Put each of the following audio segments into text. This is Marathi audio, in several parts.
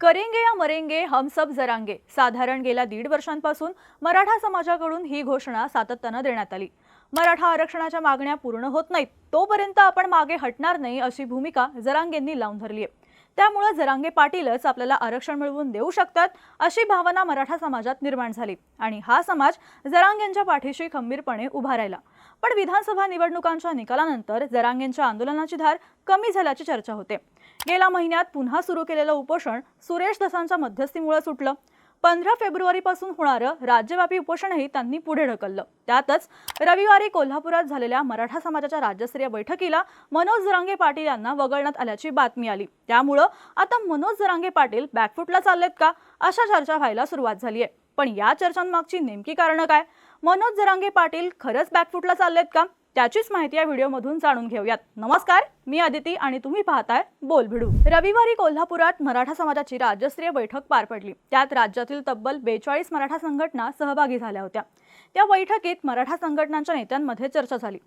करेंगे या मरेंगे हम सब जरांगे. साधारण गेल्या दीड वर्षांपासून मराठा समाजाकडून ही घोषणा सातत्यानं देण्यात आली. मराठा आरक्षणाच्या मागण्या पूर्ण होत नाहीत तोपर्यंत आपण मागे हटणार नाही अशी भूमिका जरांगेंनी लावून धरली आहे त्यामुळे जरांगे पाटीलच आपल्याला आरक्षण मिळवून देऊ शकतात अशी भावना मराठा समाजात निर्माण झाली आणि हा समाज जरांगेंच्या पाठीशी खंबीरपणे उभा राहिला. पण विधानसभा निवडणुकांच्या निकालानंतर जरांगेंच्या आंदोलनाची धार कमी झाल्याची चर्चा होते. गेल्या महिन्यात पुन्हा सुरू केलेलं उपोषण सुरेश दसांच्या मध्यस्थीमुळे सुटलं. पंधरा फेब्रुवारीपासून होणारं राज्यव्यापी उपोषणही त्यांनी पुढे ढकललं. त्यातच रविवारी कोल्हापुरात झालेल्या मराठा समाजाच्या राज्यस्तरीय बैठकीला मनोज जरांगे पाटील यांना वगळण्यात आल्याची बातमी आली. त्यामुळं आता मनोज जरांगे पाटील बॅकफुटला चाललेत का? अशा चर्चा व्हायला सुरुवात झाली आहे पण या चर्चांमागची नेमकी कारणं काय? मनोज जरांगे पाटील खरंच बॅकफुटला चाललेत का? त्याचीच माहिती या व्हिडिओमधून जाणून घेऊयात. नमस्कार मी आदिती आणि तुम्ही पाहताय बोल भिडू रविवारी कोल्हापुरात मराठा समाजाची राज्यस्तरीय बैठक पार पडली. त्यात राज्यातील तब्बल बेचाळीस मराठा संघटना सहभागी झाल्या होत्या. त्या बैठकीत मराठा संघटनांच्या नेत्यांमध्ये चर्चा झाली.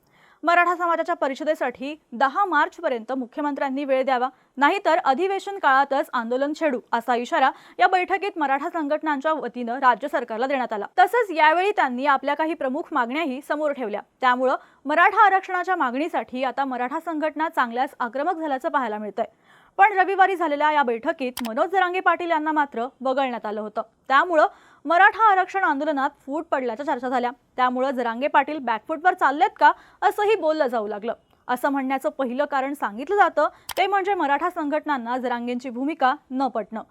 मराठा समाजाच्या परिषदेसाठी दहा मार्च पर्यंत मुख्यमंत्र्यांनी वेळ द्यावा. नाहीतर अधिवेशन काळातच आंदोलन छेडू असा इशारा या बैठकीत मराठा संघटनांच्या वतीनं राज्य सरकारला देण्यात आला. तसंच यावेळी त्यांनी आपल्या काही प्रमुख मागण्याही समोर ठेवल्या. त्यामुळं मराठा आरक्षणाच्या मागणीसाठी आता मराठा संघटना चांगल्याच आक्रमक झाल्याचं पाहायला मिळतंय. पण रविवारी झालेल्या या बैठकीत मनोज जरांगे पाटील यांना मात्र वगळण्यात आलं होतं. त्यामुळं मराठा आरक्षण आंदोलनात फूट पडल्याच्या चर्चा झाल्या. त्यामुळं जरांगे पाटील बॅकफुटवर चाललेत का असंही बोललं जाऊ लागलं. असं म्हणण्याचं पहिलं कारण सांगितलं जातं ते म्हणजे मराठा संघटनांना जरांगेंची भूमिका न पटणं.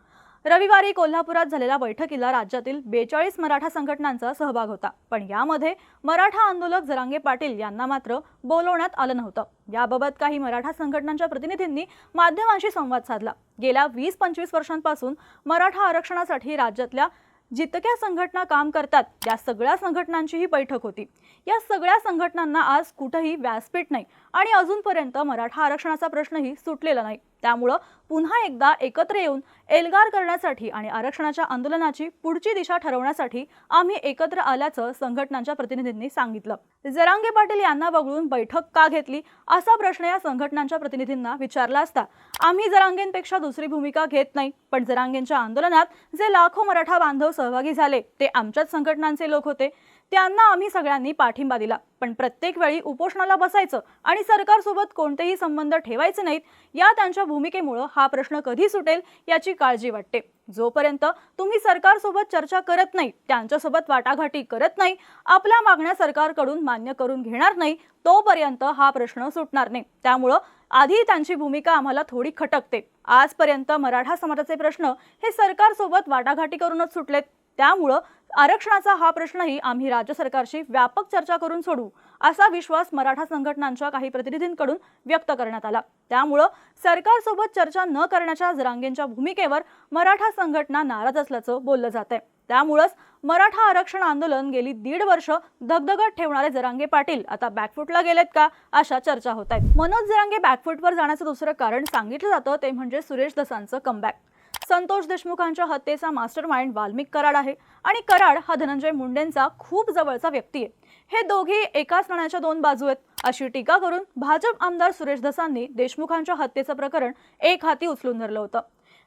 रविवारी कोल्हापुरात झालेल्या बैठकीला राज्यातील बेचाळीस मराठा संघटनांचा सहभाग होता. पण यामध्ये मराठा आंदोलक जरांगे पाटील यांना मात्र बोलवण्यात आलं नव्हतं. याबाबत काही मराठा संघटनांच्या प्रतिनिधींनी माध्यमांशी संवाद साधला. गेल्या वीस पंचवीस वर्षांपासून मराठा आरक्षणासाठी राज्यातल्या जितक्या संघटना काम करतात त्या सगळ्या संघटनांची ही बैठक होती. या सगळ्या संघटनांना आज कुठंही व्यासपीठ नाही आणि अजूनपर्यंत मराठा आरक्षणाचा प्रश्नही सुटलेला नाही. त्यामुळं पुन्हा एकदा एकत्र येऊन एल्गार करण्यासाठी आणि आरक्षणाच्या आंदोलनाची पुढची दिशा ठरवण्यासाठी आम्ही एकत्र आल्याचं संघटनांच्या प्रतिनिधींनी सांगितलं. जरांगे पाटील यांना वगळून बैठक का घेतली असा प्रश्न या संघटनांच्या प्रतिनिधींना विचारला असता आम्ही जरांगेंपेक्षा दुसरी भूमिका घेत नाही पण जरांगेंच्या आंदोलनात जे लाखो मराठा बांधव सहभागी झाले. ते आमच्याच संघटनांचे लोक होते. त्यांना आम्ही सगळ्यांनी पाठिंबा दिला. पण प्रत्येक वेळी उपोषणाला बसायचं आणि सरकारसोबत कोणतेही संबंध ठेवायचे नाहीत या त्यांच्या भूमिकेमुळं हा प्रश्न कधी सुटेल याची काळजी वाटते. जोपर्यंत तुम्ही सरकारसोबत चर्चा करत नाही त्यांच्यासोबत वाटाघाटी करत नाही आपल्या मागण्या सरकारकडून मान्य करून घेणार नाही तोपर्यंत हा प्रश्न सुटणार नाही. त्यामुळं आधी त्यांची भूमिका आम्हाला थोडी खटकते. आजपर्यंत मराठा समाजाचे प्रश्न हे सरकारसोबत वाटाघाटी करूनच सुटलेत. त्यामुळं आरक्षणाचा हा प्रश्नही आम्ही राज्य सरकारशी व्यापक चर्चा करून सोडू असा विश्वास मराठा संघटनांच्या काही प्रतिनिधींकडून व्यक्त करण्यात आला. त्यामुळं सरकारसोबत चर्चा न करण्याच्या जरांगेंच्या भूमिकेवर मराठा संघटना नाराज असल्याचं बोललं जात आहे त्यामुळंच मराठा आरक्षण आंदोलन गेली दीड वर्ष धगधगत ठेवणारे जरांगे पाटील आता बॅकफुटला गेलेत का अशा चर्चा होत आहेत मनोज जरांगे बॅकफुटवर जाण्याचं दुसरं कारण सांगितलं जातं ते म्हणजे सुरेश दसांचं कमबॅक संतोष देशमुखांच्या हत्येचा मास्टर माइंड वाल्मिक कराड आहे आणि कराड हा धनंजय मुंडेंचा खूप जवळचा व्यक्ती आहे. हे दोघे एकाच नाण्याच्या दोन बाजू आहेत. अशी टीका करून भाजप आमदार सुरेश धसांनी देशमुखांच्या हत्येचं प्रकरण एक हाती उचलून धरलं होतं.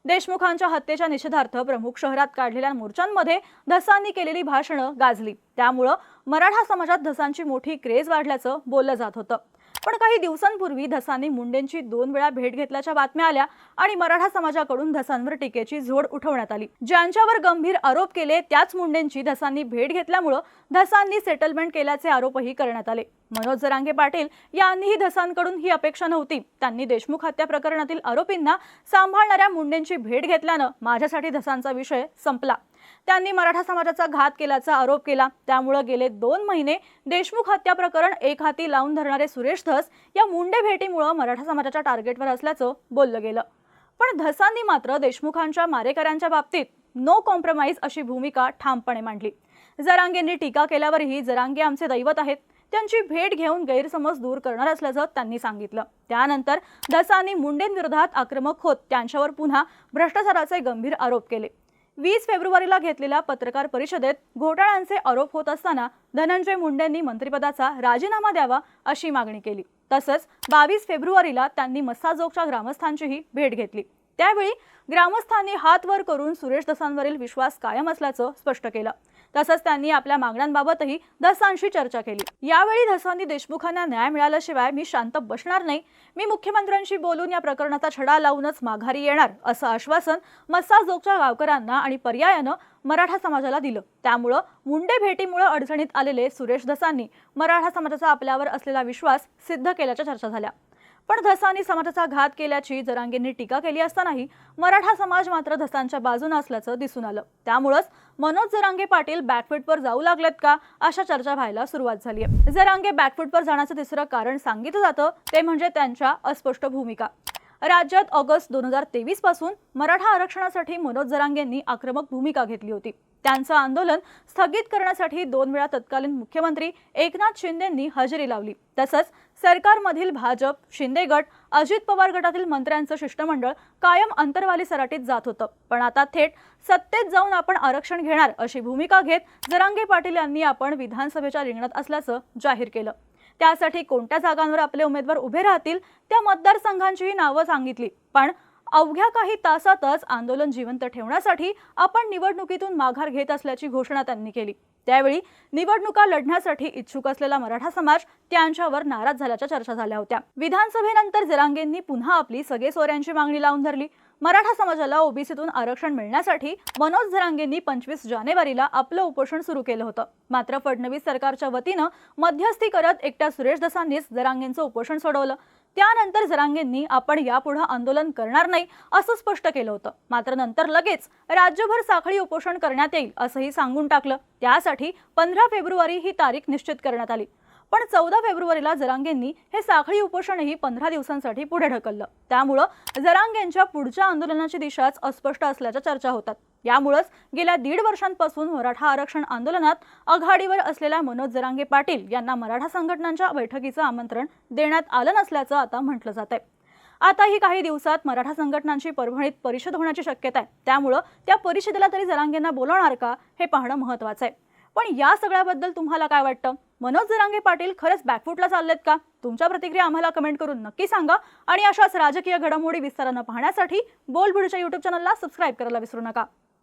देशमुखांच्या हत्येच्या निषेधार्थ प्रमुख शहरात काढलेल्या मोर्चांमध्ये धसांनी केलेली भाषणं गाजली. त्यामुळं मराठा समाजात धसांची मोठी क्रेज वाढल्याचं बोललं जात होतं. पण काही दिवसांपूर्वी धसांनी मुंडेंची दोन वेळा भेट घेतल्याच्या बातम्या आल्या आणि मराठा समाजाकडून धसांवर टीकेची झोड उठवण्यात आली. ज्यांच्यावर गंभीर आरोप केले त्याच मुंडेंची धसांनी भेट घेतल्यामुळं धसांनी सेटलमेंट केल्याचे आरोपही करण्यात आले. मनोज जरांगे पाटील यांनीही धसांकडून ही अपेक्षा नव्हती. त्यांनी देशमुख हत्या प्रकरणातील आरोपींना सांभाळणाऱ्या मुंडेंची भेट घेतल्यानं माझ्यासाठी धसांचा विषय संपला. त्यांनी मराठा समाजाचा घात केल्याचा आरोप केला. त्यामुळे गेले दोन महिने देशमुख हत्या प्रकरण एक हाती लावून धरणारे सुरेश धस या मुंडे भेटीमुळे मराठा समाजाच्या टार्गेटवर असल्याचं बोललं गेलं. पण धसांनी मात्र देशमुखांच्या मारेकऱ्यांच्या बाबतीत नो कॉम्प्रोमाइज अशी भूमिका ठामपणे मांडली. जरांगेंनी टीका केल्यावरही जरांगे आमचे दैवत आहेत. त्यांची भेट घेऊन गैरसमज दूर करणार असल्याचं त्यांनी सांगितलं. त्यानंतर धसांनी मुंडेंविरोधात आक्रमक होत त्यांच्यावर पुन्हा भ्रष्टाचाराचे गंभीर आरोप केले. वीस फेब्रुवारीला घेतलेल्या पत्रकार परिषदेत घोटाळ्यांचे आरोप होत असताना धनंजय मुंडेंनी मंत्रिपदाचा राजीनामा द्यावा अशी मागणी केली. तसंच बावीस फेब्रुवारीला त्यांनी मस्साजोगच्या ग्रामस्थांचीही भेट घेतली. त्यावेळी ग्रामस्थांनी हात वर करून सुरेश दसांवरील विश्वास कायम असल्याचं स्पष्ट केलं. तसंच त्यांनी आपल्या मागण्यांबाबतही धसांशी चर्चा केली. यावेळी धसांनी देशमुखांना न्याय मिळाल्याशिवाय मी शांत बसणार नाही. मी मुख्यमंत्र्यांशी बोलून या प्रकरणाचा छडा लावूनच माघारी येणार असं आश्वासन मस्साजोगच्या गावकऱ्यांना आणि पर्यायानं मराठा समाजाला दिलं. त्यामुळं मुंडे भेटीमुळे अडचणीत आलेले सुरेश धसांनी मराठा समाजाचा आपल्यावर असलेला विश्वास सिद्ध केल्याच्या चर्चा झाल्या. पण धसांनी समाजाचा घात केल्याची जरांगेंनी टीका केली असतानाही मराठा समाज मात्र धसांच्या बाजूने असल्याचं दिसून आलं. त्यामुळंच मनोज जरांगे पाटील बॅकफुटवर जाऊ लागलेत का अशा चर्चा व्हायला सुरुवात झाली आहे. जरांगे बॅकफुटवर जाण्याचं तिसरं कारण सांगितलं जातं ते म्हणजे त्यांच्या अस्पष्ट भूमिका. राज्यात ऑगस्ट दोन हजार तेवीसपासून मराठा आरक्षणासाठी मनोज जरांगेंनी आक्रमक भूमिका घेतली होती. त्यांचं आंदोलन स्थगित करण्यासाठी दोन वेळा तत्कालीन मुख्यमंत्री एकनाथ शिंदेंनी हजेरी लावली. तसंच सरकारमधील भाजप शिंदे गट अजित पवार गटातील मंत्र्यांचं शिष्टमंडळ कायम अंतरवाली सराटीत जात होतं. पण आता थेट सत्तेत जाऊन आपण आरक्षण घेणार अशी भूमिका घेत जरांगे पाटील यांनी आपण विधानसभेच्या रिंगणात असल्याचं जाहीर केलं. त्यासाठी कोणत्या जागांवर आपले उमेदवार उभे राहतील त्या मतदारसंघांचीही नावं सांगितली. पण अवघ्या काही तासातच आंदोलन जिवंत ठेवण्यासाठी आपण निवडणुकीतून माघार घेत असल्याची घोषणा त्यांनी केली. त्यावेळी निवडणुका लढण्यासाठी इच्छुक असलेला मराठा समाज त्यांच्यावर नाराज झाल्याच्या चर्चा झाल्या होत्या. विधानसभेनंतर जरांगेंनी पुन्हा आपली सगळे सोऱ्यांची मागणी लावून धरली. मराठा समाजाला ओबीसीतून आरक्षण मिळण्यासाठी मनोज जरांगेंनी पंचवीस जानेवारीला आपलं उपोषण सुरू केलं होतं. मात्र फडणवीस सरकारच्या वतीनं मध्यस्थी करत एकट्या सुरेश दसांनीच जरांगेंचं उपोषण सोडवलं. त्यानंतर जरांगेंनी आपण यापुढे आंदोलन करणार नाही असं स्पष्ट केलं होतं. मात्र नंतर लगेच राज्यभर साखळी उपोषण करण्यात येईल असंही सांगून टाकलं. त्यासाठी पंधरा फेब्रुवारी ही तारीख निश्चित करण्यात आली. पण चौदा फेब्रुवारीला जरांगेंनी हे साखळी उपोषणही पंधरा दिवसांसाठी पुढे ढकललं. त्यामुळं जरांगेंच्या पुढच्या आंदोलनाची दिशाच अस्पष्ट असल्याच्या चर्चा होतात. यामुळंच गेल्या दीड वर्षांपासून मराठा आरक्षण आंदोलनात आघाडीवर असलेल्या मनोज जरांगे पाटील यांना मराठा संघटनांच्या बैठकीचं आमंत्रण देण्यात आलं नसल्याचं आता म्हटलं जात आहे. आताही काही दिवसात मराठा संघटनांची परभणीत परिषद होण्याची शक्यता आहे. त्यामुळं त्या परिषदेला तरी जरांगेंना बोलवणार का हे पाहणं महत्वाचं आहे. पण या सगळ्याबद्दल तुम्हाला काय वाटतं? मनोज जरांगे पाटील खरंच बॅकफुटला चाललेत का? तुमच्या प्रतिक्रिया आम्हाला कमेंट करून नक्की सांगा. आणि अशाच राजकीय घडामोडी विस्तारानं पाहण्यासाठी बोलबिडच्या युट्यूब चॅनलला सबस्क्राईब करायला विसरू नका.